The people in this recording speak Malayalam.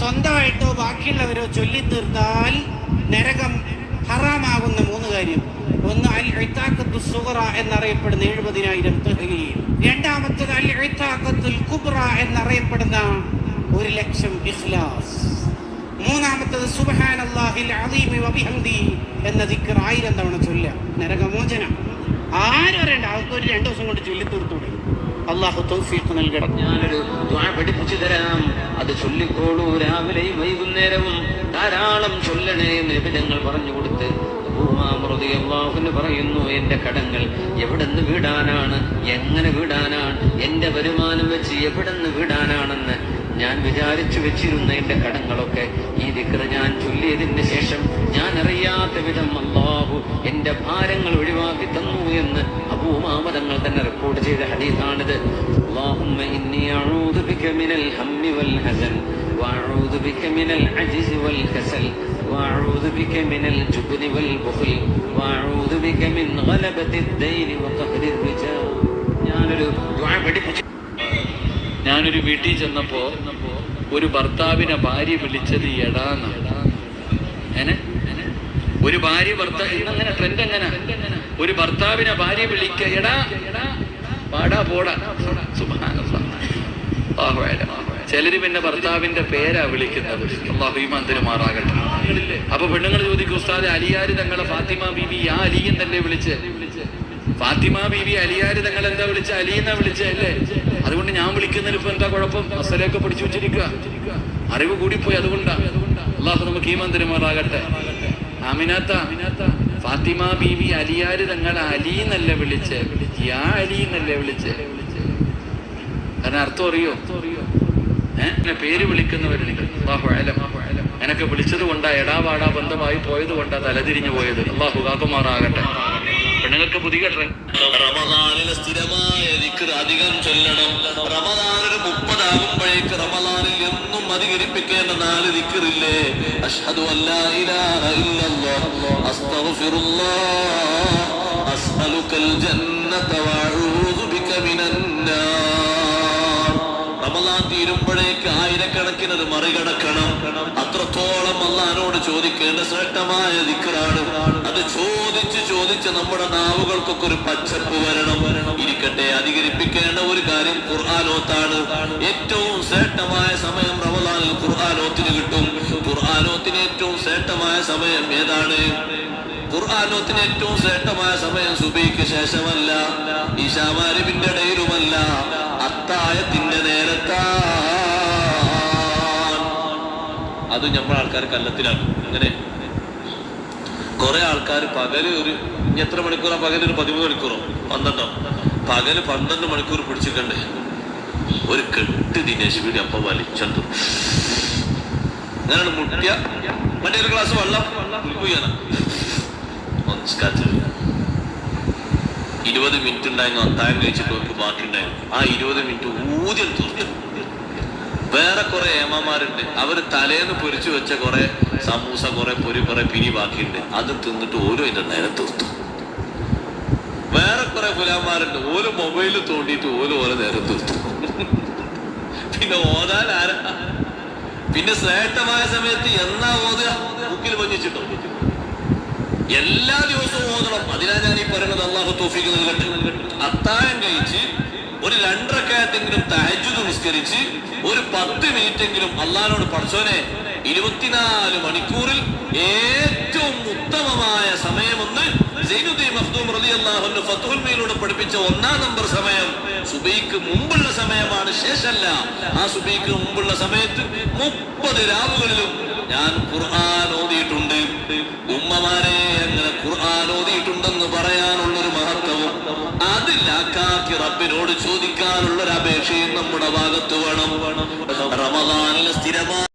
സ്വന്തമായിട്ടോ ബാക്കിയുള്ളവരോ ചൊല്ലിത്തീർത്താൽ നരകം ഹറാമാകുന്ന മൂന്ന് കാര്യം. ഒന്ന് അൽ ഇത്താഖത്തു സുഹറ എന്നറിയപ്പെടുന്ന എഴുപതിനായിരം തഹ്ലീൽ. രണ്ടാമത്തത് അൽ ഇത്താഖത്തുൽ കുബ്ര എന്നറിയപ്പെടുന്ന ഒരു ലക്ഷം ഇഖ്ലാസ്. മൂന്നാമത്തത് സുബ്ഹാനല്ലാഹിൽ അലീമി വബിഹംദി എന്ന ദിക്ർ ആയിരം തവണ ചൊല്ലുക. നരകമോചനം. ആരും അറിയണ്ട അവർക്ക് ഒരു രണ്ടു ദിവസം കൊണ്ട് ചൊല്ലി തീർത്തൂടെ അള്ളാഹു തൗഫീഖ് നൽകണം ഞാനൊരു പഠിപ്പിച്ചു തരാം. അത് ചൊല്ലിക്കോളൂ. രാവിലെയും വൈകുന്നേരവും ധാരാളം ചൊല്ലണേ എന്ന് നിബിധങ്ങൾ പറഞ്ഞു കൊടുത്ത് അള്ളാഹുന് പറയുന്നു എന്റെ കടങ്ങൾ എവിടെന്ന് വീടാനാണ്? എങ്ങനെ വീടാനാണ്? എന്റെ വരുമാനം വെച്ച് എവിടെന്ന് വീടാനാണെന്ന് ഞാൻ വിചാരിച്ചു വെച്ചിരുന്ന എന്റെ കടങ്ങളൊക്കെ ഈ വിക്ര ഞാൻ ചൊല്ലിയതിന് ശേഷം ഞാൻ അറിയാത്ത വിധം അള്ളാഹു എന്റെ ഭാരങ്ങൾ ഒഴിവാക്കി الهم والحزن وأعوذ بك من العجز والكسل وأعوذ بك من الجبن والبخل وأعوذ بك من غلبة الدين وقهر الرجال ഞാനൊരു ദുആ പഠിപ്പിച്ചു ഞാനൊരു വീട്ടിൽ ചെന്നപ്പോ ഒരു ഭർത്താവിനെ ഭാര്യ വിളിച്ചത് എടാന്ന് ഏനെ ഒരു ഭാര്യ ഭർത്താവ് ഇന്നങ്ങനെ ട്രെൻഡ് എങ്ങനെ ഒരു ഭർത്താവിനെ ഭാര്യ വിളിക്ക എടാ പാടാ പോടാ സുബ്ഹാനല്ലാഹ്. ചിലര് പിന്നെ ഭർത്താവിന്റെ പേരാ വിളിക്കുന്നത്. അള്ളാഹു ഈമാന്തരുമാറാകട്ടെ അപ്പൊ പെണ്ണുങ്ങൾ ചോദിക്കും ഉസ്താദ് അലിയാര് തങ്ങളെ ഫാത്തിമ ബീബി ആ അലി തന്നെ വിളിച്ച്? ഫാത്തിമ ബീബി അലിയാര് തങ്ങൾ എന്താ വിളിച്ച? അലി വിളിച്ച അല്ലേ? അതുകൊണ്ട് ഞാൻ വിളിക്കുന്നതിന് ഇപ്പൊ എന്താ കുഴപ്പം? അസലൊക്കെ പഠിച്ചു വെച്ചിരിക്കുക അറിവ് കൂടിപ്പോയി അതുകൊണ്ടാ. അള്ളാഹു നമുക്ക് ഈമാന്തരുമാറാകട്ടെ അമിനാത്ത ഫാത്തിമ ബീവി അലിയാര് തങ്ങളെ അലി എന്നല്ല വിളിച്ച്? യാ അലി എന്നല്ലേ വിളിച്ച്? അതിനർത്ഥം അറിയോ? എന്നെ പേര് വിളിക്കുന്നവരുണ്ട് അള്ളാഹു അലം. എനക്ക് വിളിച്ചത് കൊണ്ടാ എടാവാടാ ബന്ധമായി പോയത് കൊണ്ടാ തലതിരിഞ്ഞു പോയത്. അള്ളാഹു കാക്കുമാറാകട്ടെ. പെണ്ണുങ്ങൾക്ക് പുതിയ റമദാനിലെ സ്ഥിരമായ ദിക്ർ അധികം ചൊല്ലണം. റമദാനിന് മുപ്പതാകുമ്പോഴേക്ക് റമദാനിൽ എന്നും അധികരിപ്പിക്കേണ്ട നാല് ദിക്കറില്ലേ അഷ്ഹദു അല്ലാ ഇലാഹ അസ്തഗ്ഫിറുല്ലാഹ്. അസ്അലുക്കൽ ജന്നത വഅഊദു ബിക മിനൻ നാർ. റമദാൻ തീരുമ്പോഴേക്ക് ആയിരക്കണക്കിന് അത് മറികടക്കണം. അത്രത്തോളം അള്ളഹാനോട് ചോദിക്കേണ്ട ശ്രേഷ്ഠമായ ദിക്കറാണ് അത് ചോദിച്ച് ചോദിച്ച് നമ്മുടെ നാവുകൾക്കൊക്കെ ഒരു പച്ചപ്പ് വരണം. ഇരിക്കട്ടെ അധികരിപ്പിക്കേണ്ട ഒരു കാര്യം ഖുർആാനോത്താണ് ഏറ്റവും ശ്രേഷ്ഠമായ സമയം റമദാനിൽ ഖുർആാനോത്തിന് കിട്ടും. ഖുർആാനോത്തിന് ഏറ്റവും ശ്രേഷ്ഠമായ സമയം ഏതാണ്? ഖുർആാനോത്തിന് ഏറ്റവും ശ്രേഷ്ഠമായ സമയം സുബൈക്ക് ശേഷമല്ല. ഈശാമാരിവിന്റെ ഇടയിലുമല്ല അത് നമ്മൾ ആൾക്കാർ കല്ലത്തിലാണ് അങ്ങനെ. കുറെ ആൾക്കാർ പകൽ ഒരു ഇനി എത്ര മണിക്കൂറാ? പകൽ ഒരു പതിമൂന്ന് മണിക്കൂറോ? പന്ത്രണ്ടോ? പകൽ പന്ത്രണ്ട് മണിക്കൂർ പിടിച്ചിട്ടുണ്ട്. ഒരു കെട്ട് ദിനേശ് വീടി അപ്പൊ വലിച്ചു അങ്ങനെയാണ് മുട്ടിയ. മറ്റേ ഒരു ഗ്ലാസ് വെള്ളം ഇരുപത് മിനിറ്റ് ഉണ്ടായിരുന്നു. അത്തായം കഴിച്ചിട്ട് അവർക്ക് ബാക്കി ഉണ്ടായിരുന്നു ആ ഇരുപത് മിനിറ്റ് ഊതി തീർത്തു വേറെ കുറെ ഏമാമാരുണ്ട് അവർ തലേന്ന് പൊരിച്ചു വെച്ച കുറെ സമൂസ കുറെ പൊരി കുറെ പിരി ബാക്കിയുണ്ട്. അത് തിന്നിട്ട് ഓരോ ഇതിന്റെ നേരെ തീർത്തു. വേറെ കുറെ പുലാന്മാരുണ്ട്. ഓരോ മൊബൈലിൽ തോണ്ടിയിട്ട് ഓരോ ഓരോ നേരം തീർത്തു. പിന്നെ ഓതാൻ ആരാ? പിന്നെ ശ്രേഷ്ഠമായ സമയത്ത് എന്നാ ഓതുക? മുക്കിൽ പഞ്ഞിച്ചിട്ടോ? എല്ലാ ദിവസവും ഓതണം. അതിനാ ഞാൻ ഈ പറയുന്നത്. അള്ളാഹു തോഫിക്ക് അത്താഴം കഴിച്ച് ഒരു രണ്ടരക്കായത്തെങ്കിലും തഹജുദ് നിസ്കരിച്ച് ഒരു പത്ത് മിനിറ്റെങ്കിലും അള്ളഹാനോട് പഠിച്ചോനെ ഇരുപത്തിനാല് മണിക്കൂറിൽ ഏറ്റവും ഉത്തമമായ സമയമെന്ന് പഠിപ്പിച്ച ഒന്നാം നമ്പർ സമയം. സുബൈക്ക് മുമ്പുള്ള സമയമാണ് ശേഷമല്ല ആ സുബൈക്ക് മുമ്പുള്ള സമയത്ത് മുപ്പത് രാവുകളിലും ഞാൻ ഖുർആൻ ഓതിയിട്ടുണ്ട്. ഉമ്മമാരെ അങ്ങനെ ഖുർആൻ ഓതിയിട്ടുണ്ടെന്ന് പറയാനുള്ളൊരു മഹത്വവും അതിലാക്കാക്കി റബ്ബിനോട് ചോദിക്കാനുള്ള അപേക്ഷയും നമ്മുടെ ഭാഗത്ത് വേണം. റമദാനിലെ സ്ഥിരമായി